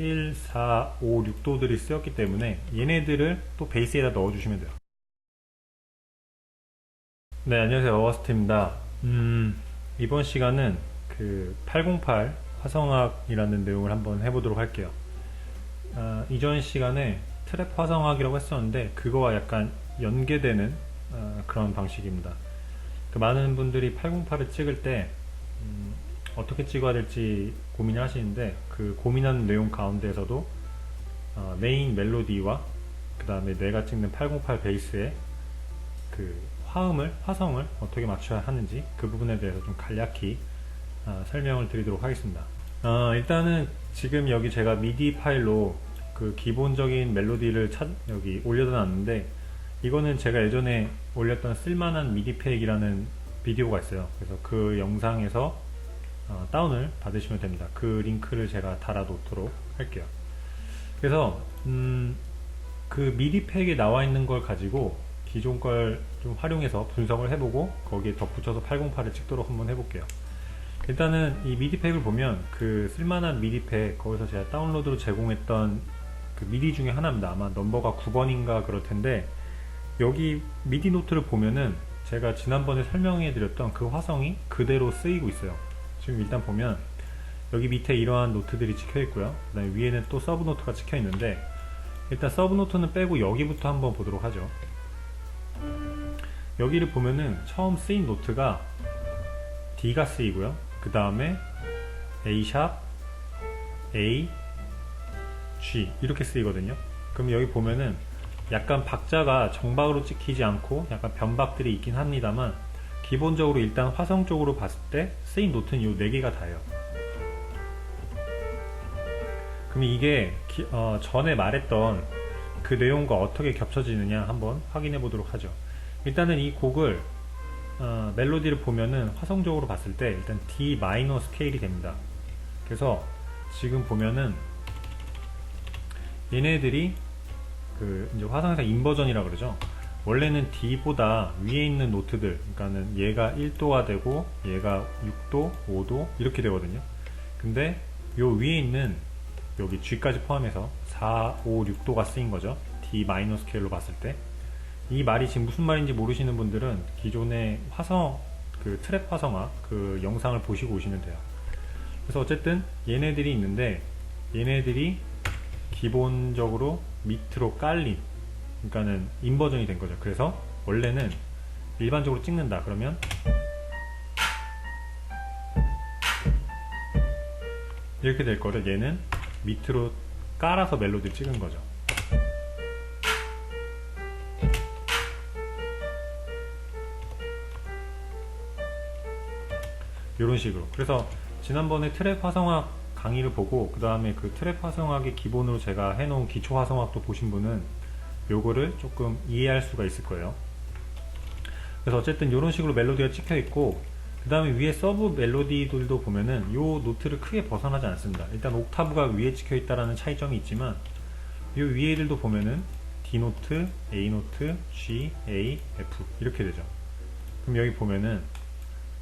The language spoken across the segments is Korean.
1, 4, 5, 6도들이 쓰였기 때문에 얘네들을 또 베이스에다 넣어주시면 돼요. 네, 안녕하세요. 어워스트입니다. 음, 이번 시간은 그 808 화성학이라는 내용을 한번 해보도록 할게요. 아, 이전 시간에 트랩 화성학이라고 했었는데 그거와 약간 연계되는 아, 그런 방식입니다. 그 많은 분들이 808을 찍을 때 음, 어떻게 찍어야 될지 고민을 하시는데 그 고민하는 내용 가운데에서도 어, 메인 멜로디와 그 다음에 내가 찍는 808 베이스의 그 화음을 화성을 어떻게 맞춰야 하는지 그 부분에 대해서 좀 간략히 아, 설명을 드리도록 하겠습니다. 어, 일단은 지금 여기 제가 미디 파일로 그 기본적인 멜로디를 찾, 여기 올려놨는데 이거는 제가 예전에 올렸던 쓸만한 미디 팩이라는 비디오가 있어요. 그래서 그 영상에서 어, 다운을 받으시면 됩니다. 그 링크를 제가 달아놓도록 할게요. 그래서 음, 그 미디 팩에 나와 있는 걸 가지고 기존 걸 좀 활용해서 분석을 해보고 거기에 덧붙여서 808을 찍도록 한번 해볼게요. 일단은 이 미디 팩을 보면 그 쓸만한 미디 팩 거기서 제가 다운로드로 제공했던 그 미디 중에 하나입니다. 아마 넘버가 9번인가 그럴 텐데 여기 미디 노트를 보면은 제가 지난번에 설명해 드렸던 그 화성이 그대로 쓰이고 있어요. 지금 일단 보면 여기 밑에 이러한 노트들이 찍혀 있고요. 그 다음에 위에는 또 서브 노트가 찍혀 있는데 일단 서브 노트는 빼고 여기부터 한번 보도록 하죠. 여기를 보면은 처음 쓰인 노트가 D가 쓰이고요. 그 다음에 A 샵, A, G 이렇게 쓰이거든요. 그럼 여기 보면은 약간 박자가 정박으로 찍히지 않고 약간 변박들이 있긴 합니다만 기본적으로 일단 화성 쪽으로 봤을 때 쓰인 노트는 이 4개가 다예요. 그럼 이게 기- 어, 전에 말했던 그 내용과 어떻게 겹쳐지느냐 한번 확인해 보도록 하죠. 일단은 이 곡을 어, 멜로디를 보면은 화성적으로 봤을 때 일단 D 마이너 스케일이 됩니다. 그래서 지금 보면은 얘네들이 그 이제 화성에서 인버전이라 그러죠. 원래는 D보다 위에 있는 노트들, 그러니까는 얘가 1도가 되고 얘가 6도, 5도 이렇게 되거든요. 근데 요 위에 있는 여기 G까지 포함해서 4, 5, 6도가 쓰인 거죠. D 마이너 스케일로 봤을 때. 이 말이 지금 무슨 말인지 모르시는 분들은 기존의 화성, 그 트랩 화성화 그 영상을 보시고 오시면 돼요. 그래서 어쨌든 얘네들이 있는데 얘네들이 기본적으로 밑으로 깔린 그러니까는 인버전이 된 거죠. 그래서 원래는 일반적으로 찍는다 그러면 이렇게 될 거를 얘는 밑으로 깔아서 멜로디를 찍은 거죠. 이런 식으로. 그래서 지난번에 트랩 화성학 강의를 보고 그 다음에 그 트랩 화성학의 기본으로 제가 해놓은 기초 화성학도 보신 분은 요거를 조금 이해할 수가 있을 거예요. 그래서 어쨌든 이런 식으로 멜로디가 찍혀 있고 그 다음에 위에 서브 멜로디들도 보면은 요 노트를 크게 벗어나지 않습니다. 일단 옥타브가 위에 찍혀 있다라는 차이점이 있지만 요 위에들도 보면은 D 노트, A 노트, G, A, F 이렇게 되죠. 그럼 여기 보면은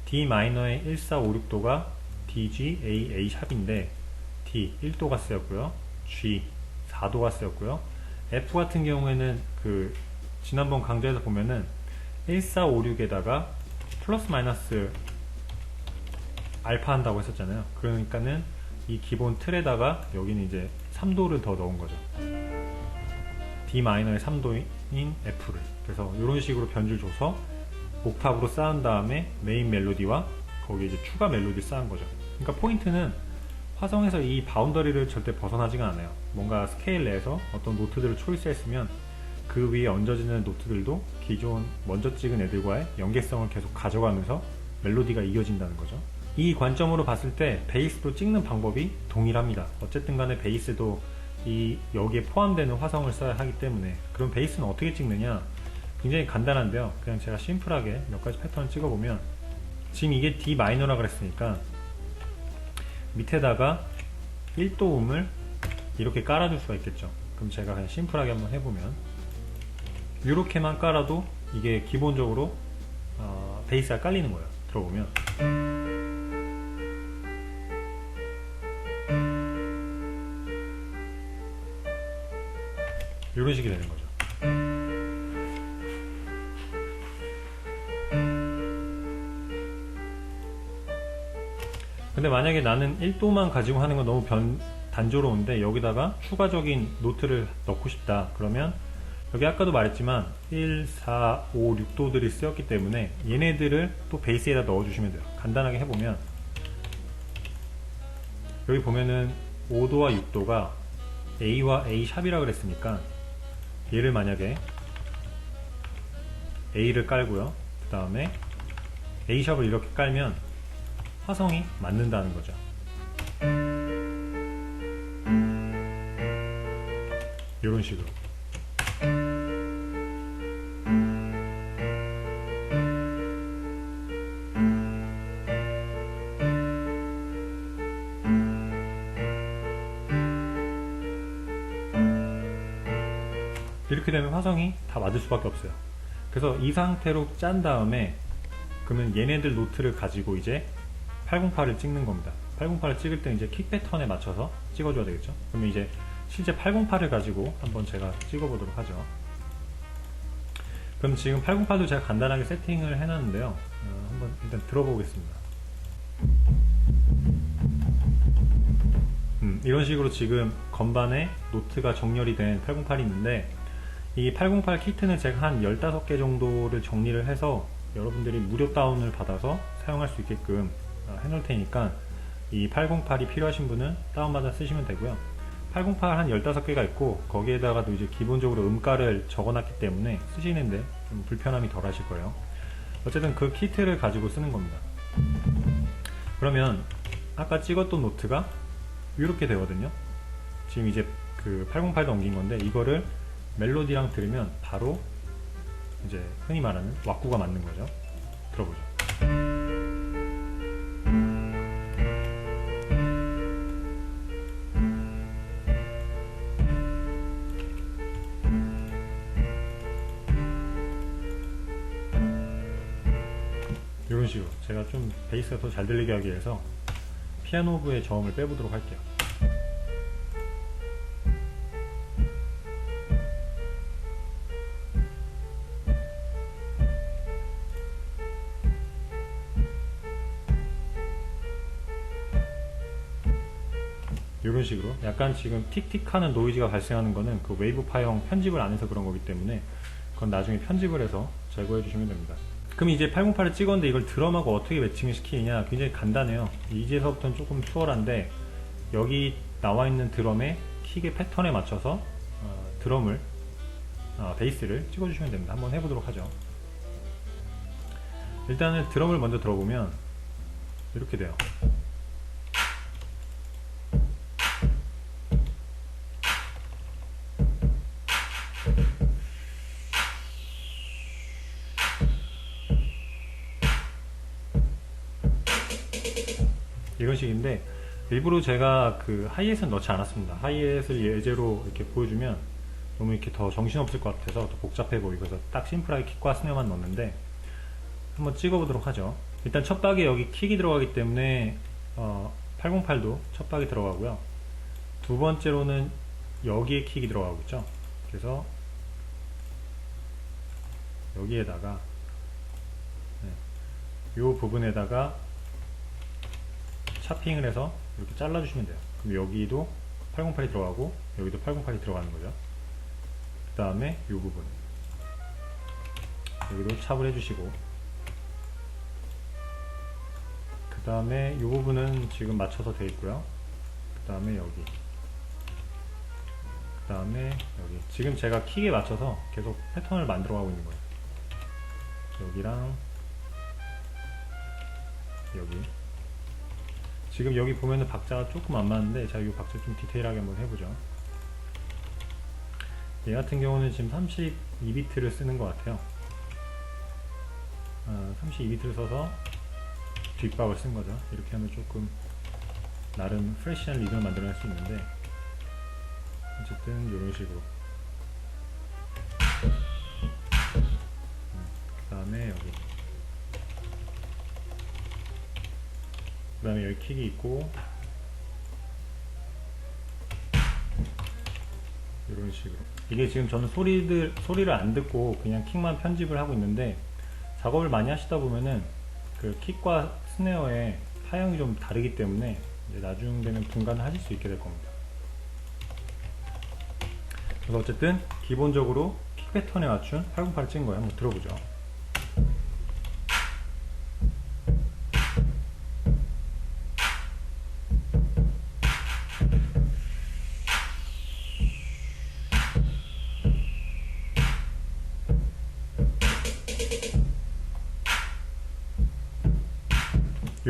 D 마이너의 1, 4, 5, 6도가 D, G, A, A 샵인데 D 1도가 쓰였고요. G 4도가 쓰였고요. F 같은 경우에는 그 지난번 강좌에서 보면은 1, 4, 5, 6에다가 플러스 마이너스 알파 한다고 했었잖아요. 그러니까는 이 기본 틀에다가 여기는 이제 3도를 더 넣은 거죠. D 마이너의 3도인 F를. 그래서 이런 식으로 변주를 줘서 옥탑으로 쌓은 다음에 메인 멜로디와 거기에 이제 추가 멜로디 쌓은 거죠. 그러니까 포인트는 화성에서 이 바운더리를 절대 벗어나지가 않아요. 뭔가 스케일 내에서 어떤 노트들을 초이스했으면 그 위에 얹어지는 노트들도 기존 먼저 찍은 애들과의 연계성을 계속 가져가면서 멜로디가 이어진다는 거죠. 이 관점으로 봤을 때 베이스도 찍는 방법이 동일합니다. 어쨌든 간에 베이스도 이 여기에 포함되는 화성을 써야 하기 때문에 그럼 베이스는 어떻게 찍느냐? 굉장히 간단한데요. 그냥 제가 심플하게 몇 가지 패턴을 찍어보면 지금 이게 D 마이너라 그랬으니까 밑에다가 1도 음을 이렇게 깔아줄 수가 있겠죠. 그럼 제가 그냥 심플하게 한번 해보면 이렇게만 깔아도 이게 기본적으로 어, 베이스가 깔리는 거예요. 들어보면 근데 만약에 나는 1도만 가지고 하는 건 너무 변, 단조로운데 여기다가 추가적인 노트를 넣고 싶다. 그러면 여기 아까도 말했지만 1, 4, 5, 6도들이 쓰였기 때문에 얘네들을 또 베이스에다 넣어주시면 돼요. 간단하게 해보면 여기 보면은 5도와 6도가 A와 A 샵이라 그랬으니까 얘를 만약에 A를 깔고요. 그 다음에 A 샵을 이렇게 깔면 화성이 맞는다는 거죠. 이런 식으로. 이렇게 되면 화성이 다 맞을 수밖에 없어요. 그래서 이 상태로 짠 다음에 그러면 얘네들 노트를 가지고 이제 808을 찍는 겁니다. 808을 찍을 때 이제 킥 패턴에 맞춰서 찍어줘야 되겠죠. 그러면 이제 실제 808을 가지고 한번 제가 찍어보도록 하죠. 그럼 지금 808도 제가 간단하게 세팅을 해놨는데요. 어, 한번 일단 들어보겠습니다. 음, 이런 식으로 지금 건반에 노트가 정렬이 된 808이 있는데 이 808 키트는 제가 한 15개 정도를 정리를 해서 여러분들이 무료 다운을 받아서 사용할 수 있게끔 어, 해놓을 테니까 이 808이 필요하신 분은 다운받아 쓰시면 되고요. 808 한 15개가 있고 거기에다가도 이제 기본적으로 음가를 적어놨기 때문에 쓰시는데 좀 불편함이 덜 하실 거예요. 어쨌든 그 키트를 가지고 쓰는 겁니다. 그러면 아까 찍었던 노트가 이렇게 되거든요. 지금 이제 그 808도 옮긴 건데 이거를 멜로디랑 들으면 바로 이제 흔히 말하는 왁구가 맞는 거죠. 들어보죠. 이런 식으로 제가 좀 베이스가 더 잘 들리게 하기 위해서 피아노 부의 저음을 빼보도록 할게요. 이런 식으로 약간 지금 틱틱하는 노이즈가 발생하는 거는 그 웨이브 파형 편집을 안 해서 그런 거기 때문에 그건 나중에 편집을 해서 제거해 주시면 됩니다. 그럼 이제 808을 찍었는데 이걸 드럼하고 어떻게 매칭을 시키느냐 굉장히 간단해요. 이제서부터는 조금 수월한데 여기 나와 있는 드럼의 킥의 패턴에 맞춰서 어, 드럼을 어, 베이스를 찍어주시면 됩니다. 한번 해보도록 하죠. 일단은 드럼을 먼저 들어보면 이렇게 돼요. 이런 식인데 일부러 제가 그 하이햇은 넣지 않았습니다. 하이햇을 예제로 이렇게 보여주면 너무 이렇게 더 정신없을 것 같아서 더 복잡해 보이고서 딱 심플하게 킥과 스네어만 넣었는데 한번 찍어보도록 하죠. 일단 첫 박에 여기 킥이 들어가기 때문에 어, 808도 첫 박에 들어가고요. 두 번째로는 여기에 킥이 들어가고 있죠. 그래서 여기에다가 이 부분에다가 차핑을 해서 이렇게 잘라주시면 돼요. 그럼 여기도 808이 들어가고 여기도 808이 들어가는 거죠. 그 다음에 이 부분 여기도 찹을 해주시고 그 다음에 이 부분은 지금 맞춰서 되어 있고요. 그 다음에 여기 그 다음에 여기 지금 제가 킥에 맞춰서 계속 패턴을 만들어 가고 있는 거예요. 여기랑 여기 지금 여기 보면은 박자가 조금 안 맞는데 자이 박자 좀 디테일하게 한번 해보죠. 얘 같은 경우는 지금 32비트를 쓰는 것 같아요. 어, 32비트를 써서 뒷박을 쓴 거죠. 이렇게 하면 조금 나름 프레시한 리듬을 만들어낼 수 있는데 어쨌든 이런 식으로. 그 다음에 여기 그 다음에 여기 킥이 있고 이런 식으로 이게 지금 저는 소리들 소리를 안 듣고 그냥 킥만 편집을 하고 있는데 작업을 많이 하시다 보면은 그 킥과 스네어의 타형이 좀 다르기 때문에 나중 되면 분간을 하실 수 있게 될 겁니다. 그래서 어쨌든 기본적으로 킥 패턴에 맞춘 808을 찍은 거예요. 한번 들어보죠.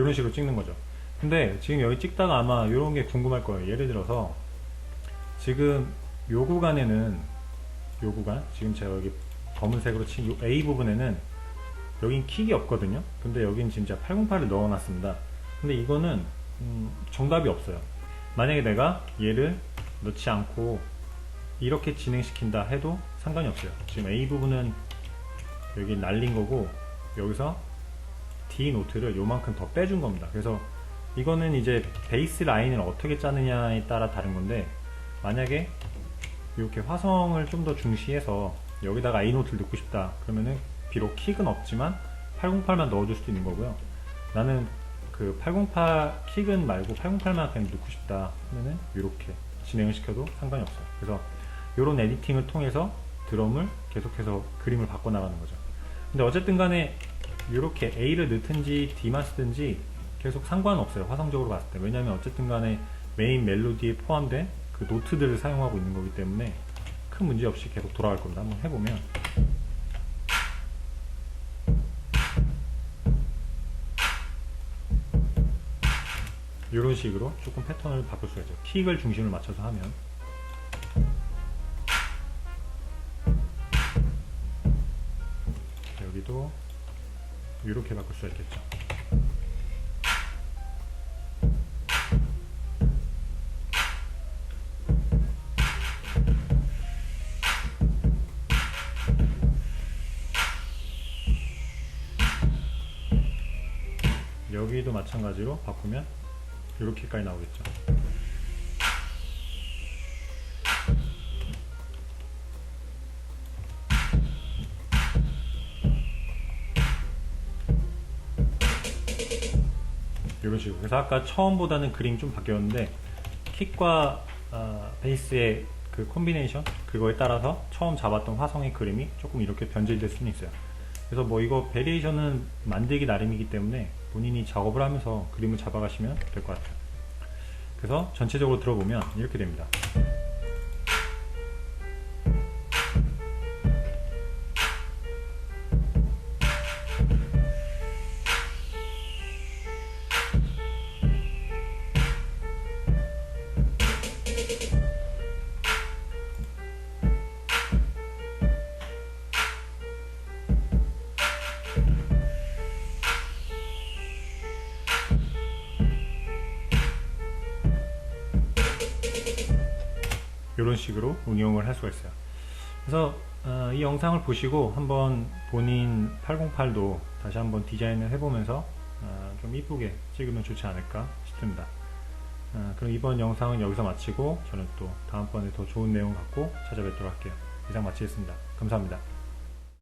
이런 식으로 찍는 거죠. 근데 지금 여기 찍다가 아마 이런 게 궁금할 거예요. 예를 들어서 지금 요 구간에는 요 구간 지금 제가 여기 검은색으로 친요 A 부분에는 여긴 킥이 없거든요. 근데 여긴 진짜 808을 넣어놨습니다. 근데 이거는 음, 정답이 없어요. 만약에 내가 얘를 넣지 않고 이렇게 진행시킨다 해도 상관이 없어요. 지금 A 부분은 여기 날린 거고 여기서 D 노트를 요만큼 더 빼준 겁니다. 그래서 이거는 이제 베이스 라인을 어떻게 짜느냐에 따라 다른 건데 만약에 이렇게 화성을 좀 더 중시해서 여기다가 A 노트를 넣고 싶다 그러면은 비록 킥은 없지만 808만 넣어줄 수도 있는 거고요. 나는 그 808 킥은 말고 808만 그냥 넣고 싶다 하면은 이렇게 진행을 시켜도 상관이 없어요. 그래서 이런 에디팅을 통해서 드럼을 계속해서 그림을 바꿔 나가는 거죠. 근데 어쨌든 간에 이렇게 A를 넣든지 D만 쓰든지 계속 상관없어요. 화성적으로 봤을 때. 왜냐면 어쨌든 간에 메인 멜로디에 포함된 그 노트들을 사용하고 있는 거기 때문에 큰 문제 없이 계속 돌아갈 겁니다. 한번 해보면. 이런 식으로 조금 패턴을 바꿀 수가 있죠. 킥을 중심을 맞춰서 하면. 이렇게 바꿀 수가 있겠죠. 여기도 마찬가지로 바꾸면 이렇게까지 나오겠죠. 이런 식으로. 그래서 아까 처음보다는 그림이 좀 바뀌었는데 킥과 아, 베이스의 그 콤비네이션 그거에 따라서 처음 잡았던 화성의 그림이 조금 이렇게 변질될 수는 있어요. 그래서 뭐 이거 베리에이션은 만들기 나름이기 때문에 본인이 작업을 하면서 그림을 잡아가시면 될 것 같아요. 그래서 전체적으로 들어보면 이렇게 됩니다. 이런 식으로 응용을 할 수가 있어요. 그래서 어, 이 영상을 보시고 한번 본인 808도 다시 한번 디자인을 해보면서 어, 좀 이쁘게 찍으면 좋지 않을까 싶습니다. 어, 그럼 이번 영상은 여기서 마치고 저는 또 다음번에 더 좋은 내용 갖고 찾아뵙도록 할게요. 이상 마치겠습니다. 감사합니다.